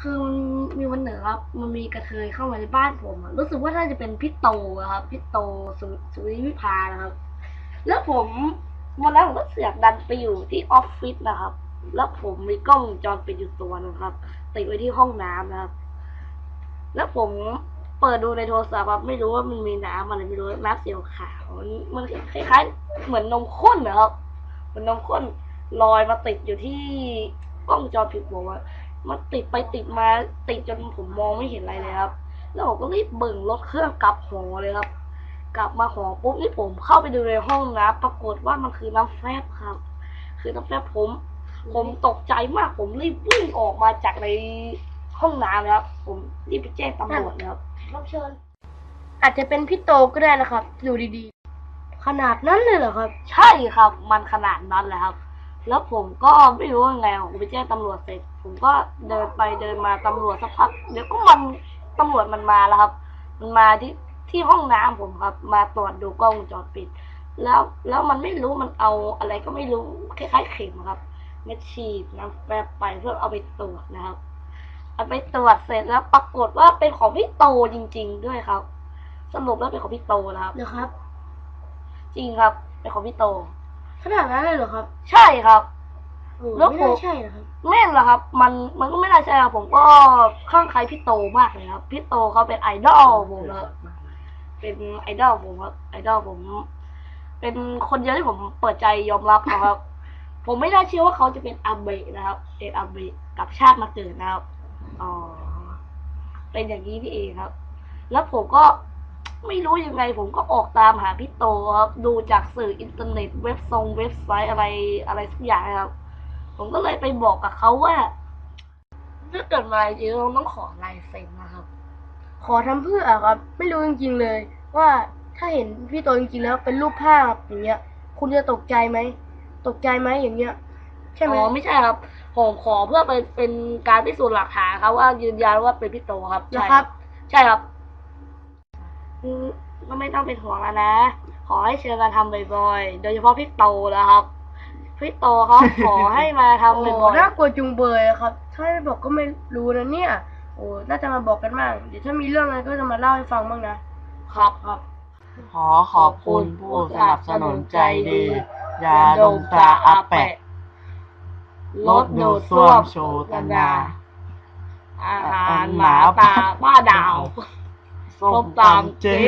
คือมันมีวันหนึ่งครับ มันมีกระเทยเข้ามาในบ้านผมรู้สึกว่าน่าจะเป็นพี่โตครับพี่โตสุสุริวิภานะครับ แล้วผมวันนั้นผมก็เสือกดันไปอยู่ที่ออฟฟิศนะครับ แล้วผมมีกล้องวงจรปิดอยู่ตัวนึงครับ ติดไว้ที่ห้องน้ำนะครับ แล้วผมเปิดดูในโทรศัพท์ครับไม่รู้ว่ามันมีน้ำอะไรไม่รู้น้ำสีขาวมันมันคล้ายๆ เหมือนนมข้นนะครับเหมือนนมข้นลอยมาติดอยู่ที่กล้องจรปิดผมอะ มันติดไปติดมาติดจนผมมองไม่เห็นอะไรเลยครับ แล้วผมก็รีบเบิ่งรถเครื่องกลับหอเลยครับ กลับมาหอปุ๊บนี่ผมเข้าไปดูในห้องน้ำปรากฏว่ามันคือน้ำแฟบครับ คือน้ำแฟบผม ผมตกใจมากผมรีบวิ่งออกมาจากในห้องน้ำนะครับ ผมรีบไปแจ้งตำรวจนะครับรับเชิญ อาจจะเป็นพี่โตก็ได้นะครับ อยู่ดีๆ ขนาดนั้นเลยเหรอครับ ใช่ครับ มันขนาดนั้นแหละครับ แล้วผมก็ไม่รู้ยังไงผมไปแจ้งตำรวจเสร็จ ผมก็เดินไปเดินมาตำรวจสักพักเดี๋ยวก็มันตำรวจมันมาแล้วครับ มันมาที่ที่ห้องน้ำผมครับ มาตรวจดูกล้องวงจรปิด แล้วแล้วมันไม่รู้มันเอาอะไรก็ไม่รู้คล้ายๆเข็มครับมาฉีดน้ำแฟบไปเพื่อเอาไปตรวจนะครับเอาไปตรวจเสร็จแล้วปรากฏว่าเป็นของพี่โตจริง ๆ ด้วยครับ สรุปแล้วเป็นของพี่โตนะครับเดี๋ยวครับ จริงครับเป็นของพี่โต ขนาดนั้นเลยเหรอครับใช่ครับ โอ้แล้วไม่ผมน่าใช่นะครับแม่นเหรอครับ มันมันก็ไม่น่าใช่ครับผมก็ข้างใครพี่โตมากเลยครับพี่โตเขาเป็นไอดอลผมครับเป็นไอดอลผมครับไอดอลผม เป็นคนเดียวที่ผมเปิดใจยอมรับเขาครับ ผมไม่น่าเชื่อว่าเขาจะเป็นอาเบะนะครับเป็นอาเบะกับชาติมาเกิดนะครับอ๋อเป็นอย่างนี้นี่เองครับ แล้วผมก็ ไม่รู้ยังไงผมก็ออกตามหาพี่โตครับดูจากสื่ออินเทอร์เน็ตเว็บทรงเว็บไซต์อะไรอะไรสักอย่างนะครับ ผมก็เลยไปบอกกับเขาว่าถ้าเกิดมาจริงๆเราต้องขอลายเซ็นนะครับ ขอทำเพื่อครับ ไม่รู้จริงๆเลย ว่าถ้าเห็นพี่โตจริงๆแล้วเป็นรูปภาพอย่างเงี้ย คุณจะตกใจไหมตกใจไหมอย่างเงี้ยใช่ไหมอ๋อไม่ใช่ครับผมขอเพื่อไปเป็นการพิสูจน์หลักฐานครับว่ายืนยันว่าเป็นพี่โตครับนะใช่ครับ ใช่ครับอืม ก็ไม่ต้องเป็นห่วงแล้วนะ ขอให้เชิญมาทำบ่อยๆ โดยเฉพาะพี่โตนะครับ พี่โตเขาขอให้มาทำโอ้บ่อยน่ากลัวจุงเบยครับ ถ้าไม่บอกก็ไม่รู้นะเนี่ย โอ้น่าจะมาบอกกันบ้างเดี๋ยวถ้ามีเรื่องอะไรก็จะมาเล่าให้ฟังบ้างนะๆครับครับ ขอขอบคุณผู้สนับสนุนใจดียาดมตราอาแปะรถดูดซ่วมโชตันดา อาหารหมาป่าป้าดาว ส้ส้มมตำตำเจ๊